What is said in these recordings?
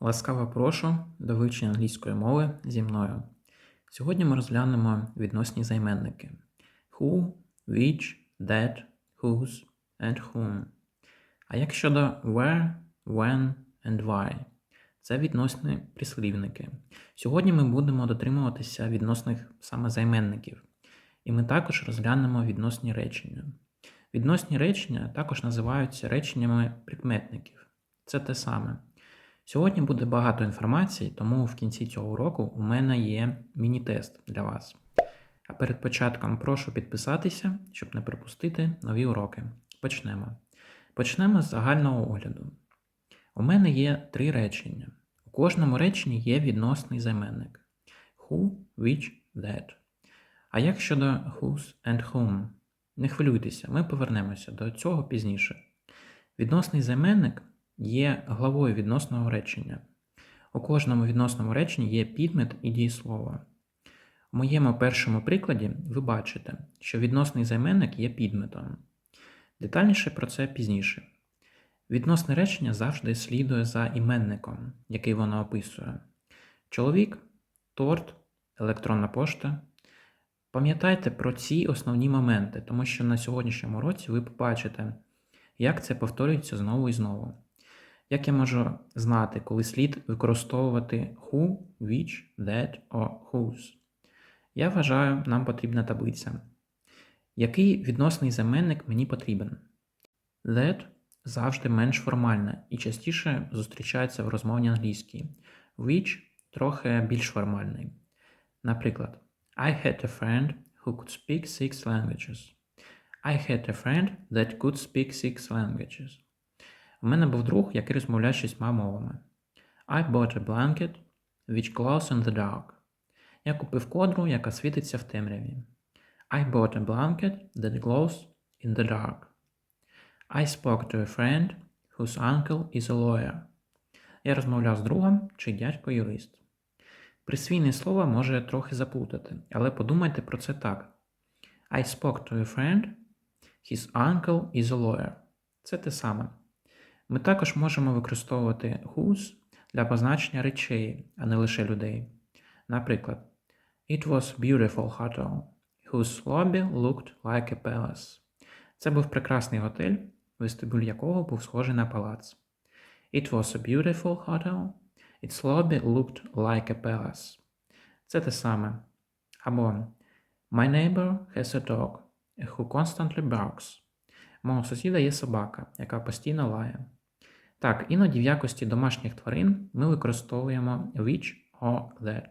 Ласкаво прошу до вивчення англійської мови зі мною. Сьогодні ми розглянемо відносні займенники who, which, that, whose and whom. А як щодо where, when and why? Це відносні прислівники. Сьогодні ми будемо дотримуватися відносних саме займенників. І ми також розглянемо відносні речення. Відносні речення також називаються реченнями прикметників. Це те саме. Сьогодні буде багато інформації, тому в кінці цього уроку у мене є міні-тест для вас. А перед початком прошу підписатися, щоб не пропустити нові уроки. Почнемо. Почнемо з загального огляду. У мене є три речення. У кожному реченні є відносний займенник: who, which, that. А як щодо whose and whom? Не хвилюйтеся, ми повернемося до цього пізніше. Відносний займенник є главою відносного речення. У кожному відносному реченні є підмет і дієслово. У моєму першому прикладі ви бачите, що відносний займенник є підметом. Детальніше про це пізніше. Відносне речення завжди слідує за іменником, який воно описує. Чоловік, торт, електронна пошта. Пам'ятайте про ці основні моменти, тому що на сьогоднішньому році ви побачите, як це повторюється знову і знову. Як я можу знати, коли слід використовувати who, which, that or whose? Я вважаю, нам потрібна таблиця. Який відносний заменник мені потрібен? That завжди менш формальне і частіше зустрічається в розмові англійській. Which трохи більш формальний. Наприклад, I had a friend who could speak six languages. I had a friend that could speak six languages. У мене був друг, який розмовляє шістьма мовами. I bought a blanket which glows in the dark. Я купив кодру, яка світиться в темряві. I bought a blanket that glows in the dark. I spoke to a friend whose uncle is a lawyer. Я розмовляв з другом, чий дядько юрист. Присвійне слово може трохи заплутати, але подумайте про це так. I spoke to a friend, his uncle is a lawyer. Це те саме. Ми також можемо використовувати whose для позначення речей, а не лише людей. Наприклад, It was beautiful hotel, whose lobby looked like a palace. Це був прекрасний готель, вестибюль якого був схожий на палац. It was a beautiful hotel, its lobby looked like a palace. Це те саме. Або My neighbor has a dog who constantly barks. Мого сусіда є собака, яка постійно лає. Так, іноді в якості домашніх тварин ми використовуємо which or that.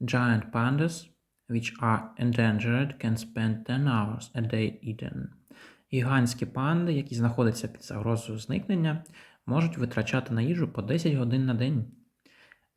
Giant pandas, which are endangered, can spend 10 hours a day eating. Гігантські панди, які знаходяться під загрозою зникнення, можуть витрачати на їжу по 10 годин на день.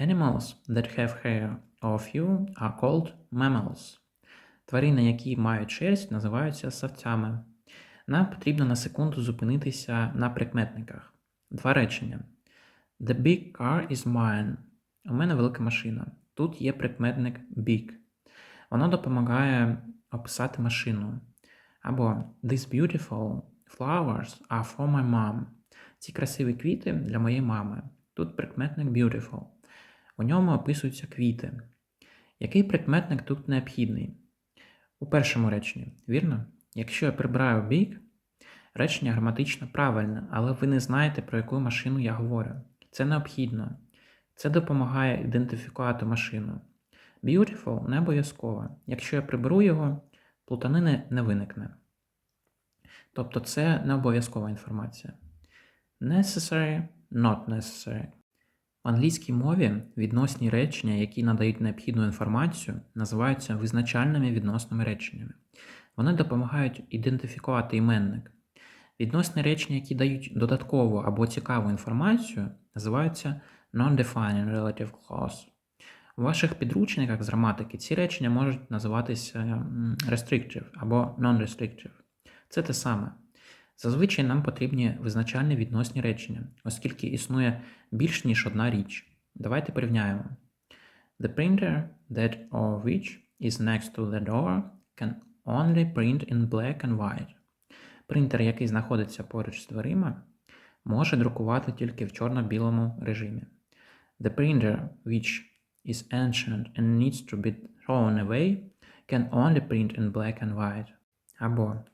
Animals that have hair or few are called mammals. Тварини, які мають шерсть, називаються савцями. Нам потрібно на секунду зупинитися на прикметниках. Два речення. The big car is mine. У мене велика машина. Тут є прикметник big. Воно допомагає описати машину. Або These beautiful flowers are for my mom. Ці красиві квіти для моєї мами. Тут прикметник beautiful. У ньому описуються квіти. Який прикметник тут необхідний? У першому реченні, вірно? Якщо я прибираю big, речення граматично правильне, але ви не знаєте, про яку машину я говорю. Це необхідно. Це допомагає ідентифікувати машину. Beautiful не обов'язково. Якщо я приберу його, плутанини не виникне. Тобто це не обов'язкова інформація. Necessary, not necessary. В англійській мові відносні речення, які надають необхідну інформацію, називаються визначальними відносними реченнями. Вони допомагають ідентифікувати іменник. Відносні речення, які дають додаткову або цікаву інформацію, називаються non-defining relative clause. У ваших підручниках з граматики ці речення можуть називатися restrictive або non-restrictive. Це те саме. Зазвичай нам потрібні визначальні відносні речення, оскільки існує більш ніж одна річ. Давайте порівняємо. The printer that or which is next to the door can only print in black and white. Принтер, який знаходиться поруч з дверима, може друкувати тільки в чорно-білому режимі. The printer, which is ancient and needs to be thrown away, can only print in black and white. Або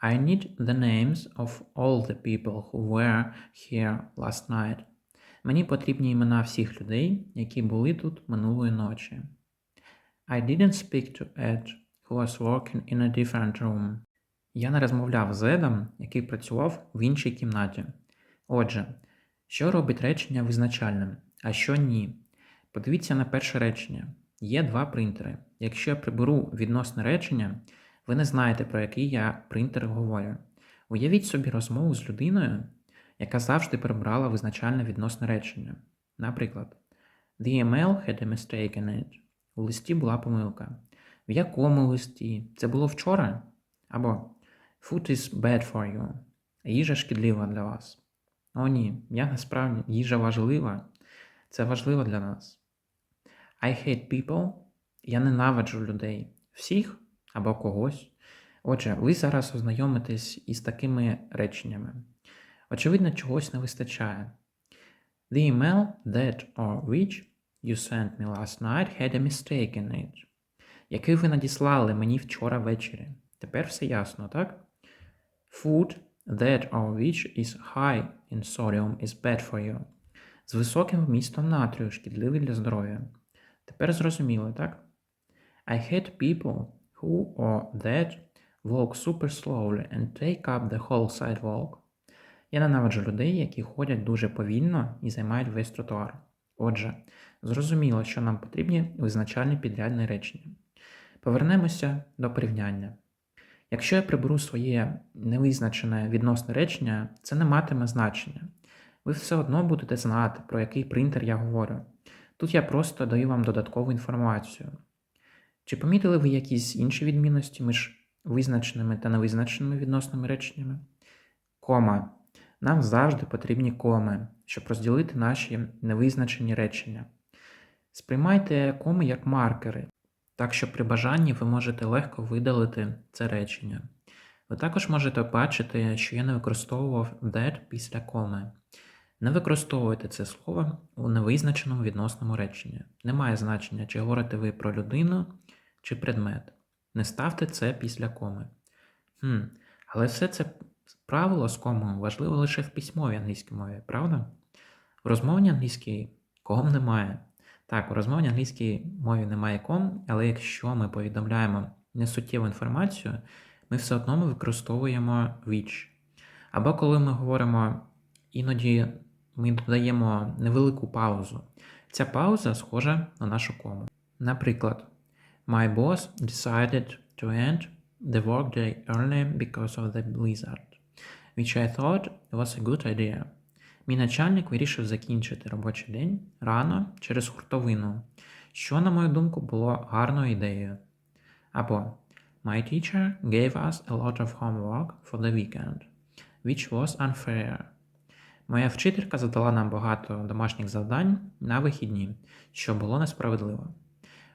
I need the names of all the people who were here last night. Мені потрібні імена всіх людей, які були тут минулої ночі. I didn't speak to Ed, who was working in a different room. Я не розмовляв з Едом, який працював в іншій кімнаті. Отже, що робить речення визначальним, а що ні? Подивіться на перше речення. Є два принтери. Якщо я приберу відносне речення, ви не знаєте, про який я принтер говорю. Уявіть собі розмову з людиною, яка завжди прибрала визначальне відносне речення. Наприклад, The email had a mistake in it. У листі була помилка. В якому листі? Це було вчора? Або Food is bad for you. Їжа шкідлива для вас. О, ні, я насправді їжа важлива. Це важливо для нас. I hate people. Я ненавиджу людей. Всіх або когось. Отже, ви зараз ознайомитесь із такими реченнями. Очевидно, чогось не вистачає. The email that or which you sent me last night had a mistake in it. Який ви надіслали мені вчора ввечері. Тепер все ясно, так? Food that or which is high in sodium is bad for you. З високим вмістом натрію шкідливий для здоров'я. Тепер зрозуміли, так? I hate people who or that walk super slowly and take up the whole sidewalk. Я ненавиджу людей, які ходять дуже повільно і займають весь тротуар. Отже, зрозуміло, що нам потрібні визначальні підрядні речення. Повернемося до порівняння. Якщо я приберу своє невизначене відносне речення, це не матиме значення. Ви все одно будете знати, про який принтер я говорю. Тут я просто даю вам додаткову інформацію. Чи помітили ви якісь інші відмінності між визначеними та невизначеними відносними реченнями? Кома. Нам завжди потрібні коми, щоб розділити наші невизначені речення. Сприймайте коми як маркери, так що при бажанні ви можете легко видалити це речення. Ви також можете бачити, що я не використовував that після коми. Не використовуйте це слово у невизначеному відносному реченні. Немає значення, чи говорите ви про людину чи предмет. Не ставте це після коми. Хм, Але все це правило з комою важливо лише в письмовій англійській мові, правда? В розмовній англійській ком немає. Так, у розмовній англійській мові немає ком, але якщо ми повідомляємо несуттєву інформацію, ми все одно використовуємо which. Або коли ми говоримо, іноді ми додаємо невелику паузу. Ця пауза схожа на нашу кому. Наприклад, My boss decided to end the workday early because of the blizzard, which I thought was a good idea. Мій начальник вирішив закінчити робочий день рано через хуртовину, що, на мою думку, було гарною ідеєю. Або My teacher gave us a lot of homework for the weekend, which was unfair. Моя вчителька задала нам багато домашніх завдань на вихідні, що було несправедливо.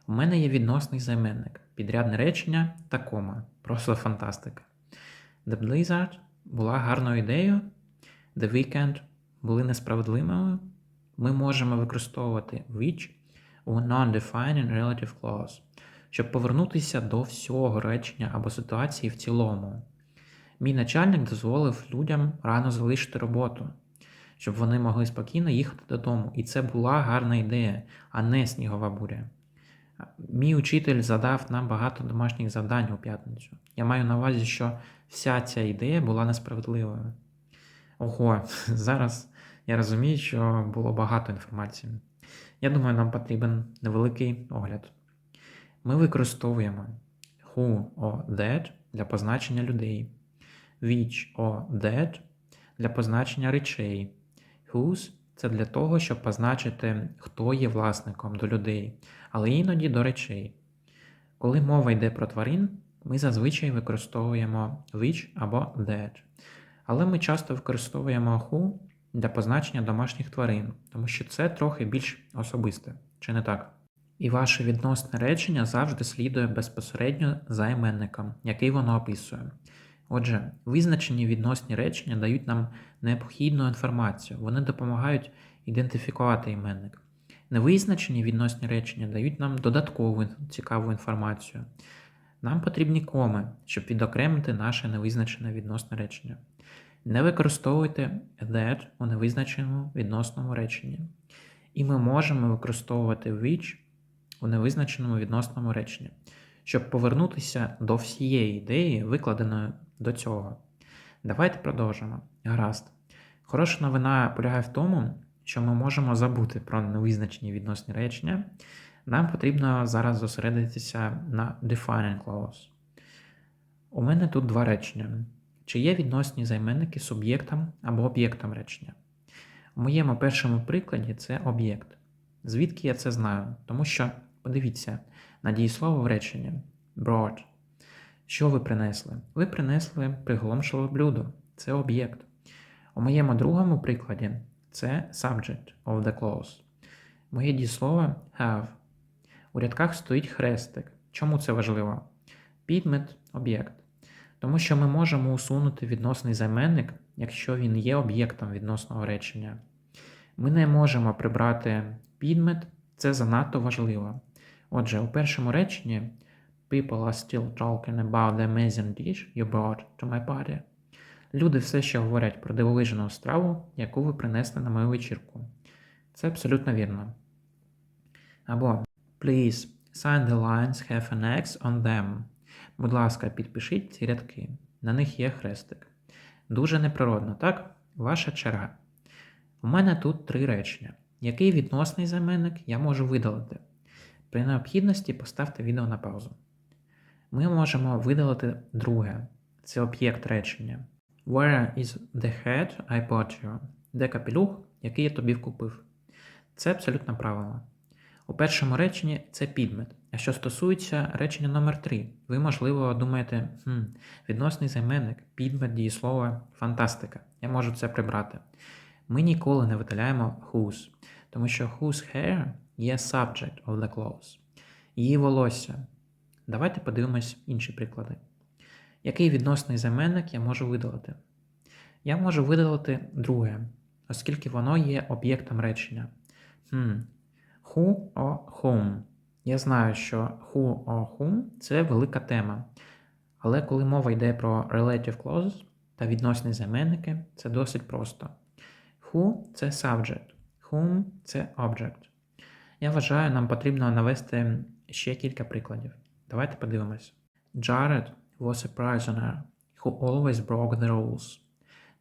У мене є відносний займенник, підрядне речення та кома. Просто фантастика. The Blizzard була гарною ідеєю, The Weekend були несправедливими. Ми можемо використовувати which у non-defining relative clause, щоб повернутися до всього речення або ситуації в цілому. Мій начальник дозволив людям рано залишити роботу, щоб вони могли спокійно їхати додому. І це була гарна ідея, а не снігова буря. Мій учитель задав нам багато домашніх завдань у п'ятницю. Я маю на увазі, що вся ця ідея була несправедливою. Ого, зараз я розумію, що було багато інформації. Я думаю, нам потрібен невеликий огляд. Ми використовуємо who or that для позначення людей, which or that для позначення речей, whose це для того, щоб позначити, хто є власником до людей, але іноді до речей. Коли мова йде про тварин, ми зазвичай використовуємо which або that. Але ми часто використовуємо who для позначення домашніх тварин, тому що це трохи більш особисте, чи не так? І ваше відносне речення завжди слідує безпосередньо за іменником, який воно описує. Отже, визначені відносні речення дають нам необхідну інформацію, вони допомагають ідентифікувати іменник. Невизначені відносні речення дають нам додаткову цікаву інформацію. Нам потрібні коми, щоб відокремити наше невизначене відносне речення. Не використовуйте that у невизначеному відносному реченні. І ми можемо використовувати which у невизначеному відносному реченні, щоб повернутися до всієї ідеї, викладеної до цього. Давайте продовжимо. Гаразд. Хороша новина полягає в тому, що ми можемо забути про невизначені відносні речення. Нам потрібно зараз зосередитися на defining clause. У мене тут два речення. Чи є відносні займенники суб'єктом або об'єктом речення? У моєму першому прикладі це об'єкт. Звідки я це знаю? Тому що, подивіться, на дієслово в реченні brought. Що ви принесли? Ви принесли приголомшливе блюдо. Це об'єкт. У моєму другому прикладі це subject of the clause. Моє дієслово have. У рядках стоїть хрестик. Чому це важливо? Підмет об'єкт. Тому що ми можемо усунути відносний займенник, якщо він є об'єктом відносного речення. Ми не можемо прибрати підмет, це занадто важливо. Отже, у першому реченні People are still talking about the amazing dish you brought to my party. Люди все ще говорять про дивовижну страву, яку ви принесли на мою вечірку. Це абсолютно вірно. Або Please sign the lines have an X on them. Будь ласка, підпишіть ці рядки. На них є хрестик. Дуже неприродно, так? Ваша черга. У мене тут три речення. Який відносний займенник я можу видалити? При необхідності поставте відео на паузу. Ми можемо видалити друге. Це об'єкт речення. Where is the hat I bought you? Де капелюх, який я тобі вкупив? Це абсолютно правильно. У першому реченні це підмет. А що стосується речення номер 3 ви, можливо, думаєте, хм, відносний займенник, підмет дієслова, фантастика. Я можу це прибрати. Ми ніколи не видаляємо whose, тому що whose hair є subject of the clause. Її волосся. Давайте подивимось інші приклади. Який відносний займенник я можу видалити? Я можу видалити друге, оскільки воно є об'єктом речення. Хм, Who or whom. Я знаю, що who or whom це велика тема. Але коли мова йде про relative clauses та відносні займенники, це досить просто. Who це subject, whom це object. Я вважаю, нам потрібно навести ще кілька прикладів. Давайте подивимось. Jared was a prisoner who always broke the rules.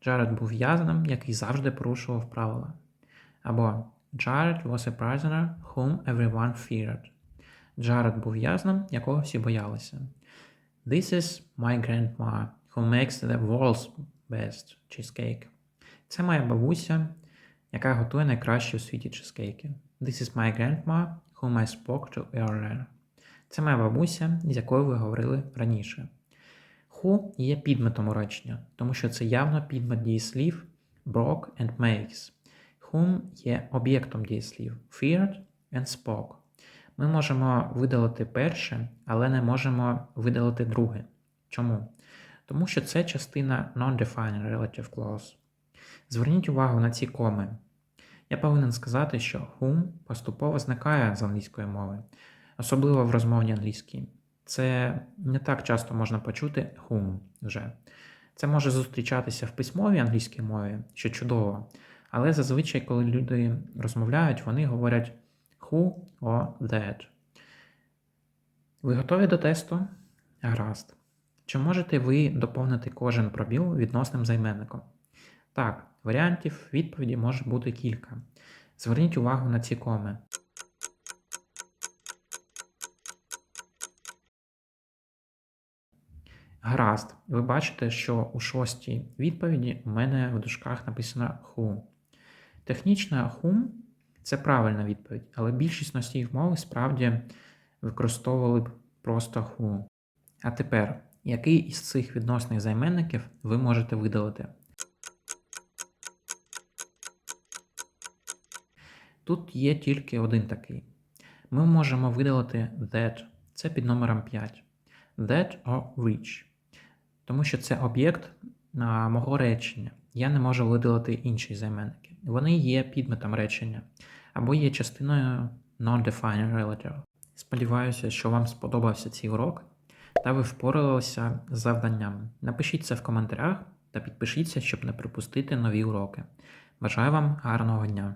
Джаред був в'язним, який завжди порушував правила. Або Jared was a prisoner whom everyone feared. Джаред був в'язнем, якого всі боялися. This is my grandma, who makes the world's best cheesecake. Це моя бабуся, яка готує найкращі у світі чизкейки. This is my grandma, whom I spoke to earlier. Це моя бабуся, з якою ви говорили раніше. Who є підметом у речення, тому що це явно підмет дієслів broke and makes. Whom є об'єктом дієслів feared and spoke. Ми можемо видалити перше, але не можемо видалити друге. Чому? Тому що це частина non-defined relative clause. Зверніть увагу на ці коми. Я повинен сказати, що whom поступово зникає з англійської мови, особливо в розмовній англійській. Це не так часто можна почути whom вже. Це може зустрічатися в письмовій англійській мові, що чудово. Але зазвичай, коли люди розмовляють, вони говорять who or that. Ви готові до тесту? Гаразд. Чи можете ви доповнити кожен пробіл відносним займенником? Так, варіантів відповіді може бути кілька. Зверніть увагу на ці коми. Гаразд, ви бачите, що у шостій відповіді у мене в дужках написано who. Технічна whom це правильна відповідь, але більшість носіїв мови справді використовували б просто who. А тепер, який із цих відносних займенників ви можете видалити? Тут є тільки один такий. Ми можемо видалити that, це під номером 5. That or which. Тому що це об'єкт мого речення. Я не можу видалити інші займенники. Вони є підметом речення. або є частиною non-defined relative. Сподіваюся, що вам сподобався цей урок та ви впоралися з завданням. Напишіть це в коментарях та підпишіться, щоб не пропустити нові уроки. Бажаю вам гарного дня!